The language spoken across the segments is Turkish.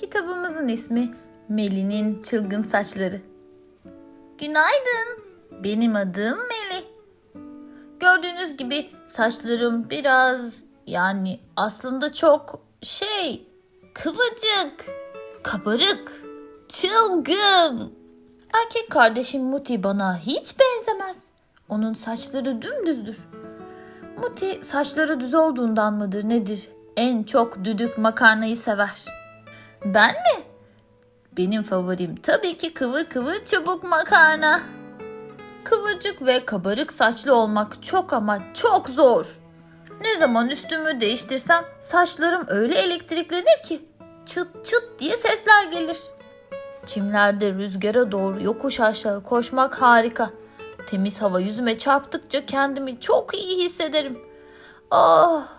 Kitabımızın ismi Meli'nin Çılgın Saçları. Günaydın. Benim adım Meli. Gördüğünüz gibi saçlarım biraz yani aslında çok şey kıvırcık, kabarık, çılgın. Erkek kardeşim Muti bana hiç benzemez. Onun saçları dümdüzdür. Muti saçları düz olduğundan mıdır nedir? En çok düdük makarnayı sever. Ben mi? Benim favorim tabii ki kıvır kıvır çubuk makarna. Kıvırcık ve kabarık saçlı olmak çok ama çok zor. Ne zaman üstümü değiştirsem saçlarım öyle elektriklenir ki çıt çıt diye sesler gelir. Çimlerde rüzgara doğru yokuş aşağı koşmak harika. Temiz hava yüzüme çarptıkça kendimi çok iyi hissederim. Oh!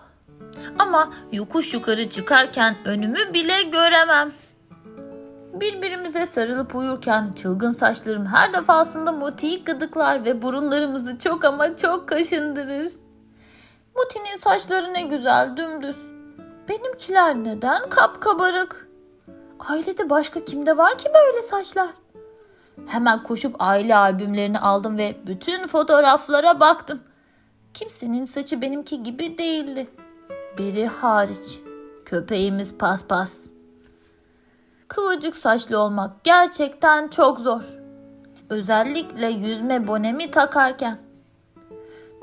Ama yokuş yukarı çıkarken önümü bile göremem. Birbirimize sarılıp uyurken çılgın saçlarım her defasında Muti'yi gıdıklar ve burunlarımızı çok ama çok kaşındırır. Muti'nin saçları ne güzel dümdüz. Benimkiler neden kapkabarık? Ailede başka kimde var ki böyle saçlar? Hemen koşup aile albümlerini aldım ve bütün fotoğraflara baktım. Kimsenin saçı benimki gibi değildi. Biri hariç. Köpeğimiz paspas. Kıvırcık saçlı olmak gerçekten çok zor. Özellikle yüzme bonemi takarken.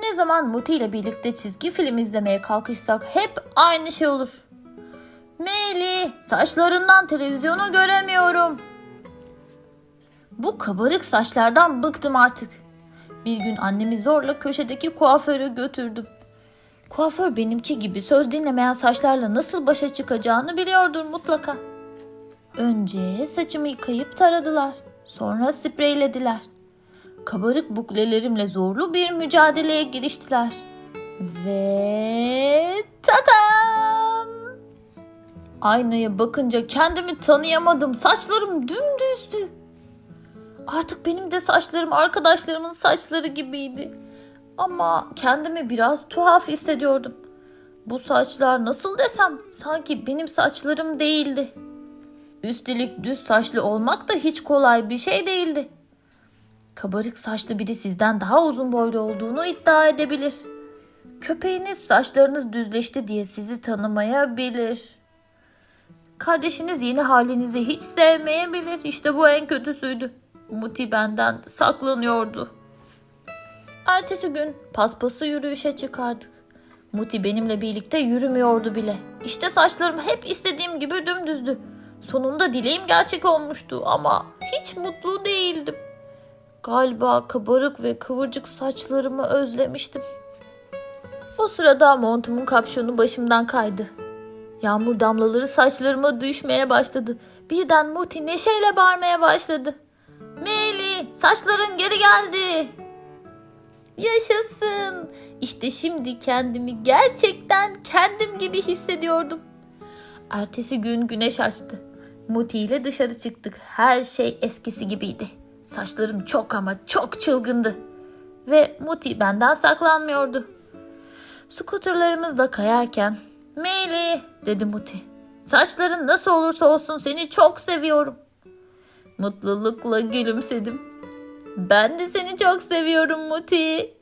Ne zaman Muti ile birlikte çizgi film izlemeye kalkışsak hep aynı şey olur. Meli, saçlarından televizyonu göremiyorum. Bu kabarık saçlardan bıktım artık. Bir gün annemi zorla köşedeki kuaföre götürdüm. Kuaför benimki gibi söz dinlemeyen saçlarla nasıl başa çıkacağını biliyordur mutlaka. Önce saçımı yıkayıp taradılar. Sonra spreylediler. Kabarık buklelerimle zorlu bir mücadeleye giriştiler. Ve tatam! Aynaya bakınca kendimi tanıyamadım. Saçlarım dümdüzdü. Artık benim de saçlarım arkadaşlarımın saçları gibiydi. Ama kendimi biraz tuhaf hissediyordum. Bu saçlar nasıl desem sanki benim saçlarım değildi. Üstelik düz saçlı olmak da hiç kolay bir şey değildi. Kabarık saçlı biri sizden daha uzun boylu olduğunu iddia edebilir. Köpeğiniz saçlarınız düzleşti diye sizi tanımayabilir. Kardeşiniz yeni halinizi hiç sevmeyebilir. İşte bu en kötüsüydü. Muti benden saklanıyordu. Ertesi gün paspası yürüyüşe çıkardık. Muti benimle birlikte yürümüyordu bile. İşte saçlarım hep istediğim gibi dümdüzdü. Sonunda dileğim gerçek olmuştu ama hiç mutlu değildim. Galiba kabarık ve kıvırcık saçlarımı özlemiştim. O sırada montumun kapşonu başımdan kaydı. Yağmur damlaları saçlarıma düşmeye başladı. Birden Muti neşeyle bağırmaya başladı. Meli saçların geri geldi. Yaşasın. İşte şimdi kendimi gerçekten kendim gibi hissediyordum. Ertesi gün güneş açtı. Muti ile dışarı çıktık. Her şey eskisi gibiydi. Saçlarım çok ama çok çılgındı. Ve Muti benden saklanmıyordu. Skuterlarımızla kayarken Meli dedi Muti. Saçların nasıl olursa olsun seni çok seviyorum. Mutlulukla gülümsedim. Ben de seni çok seviyorum Muti.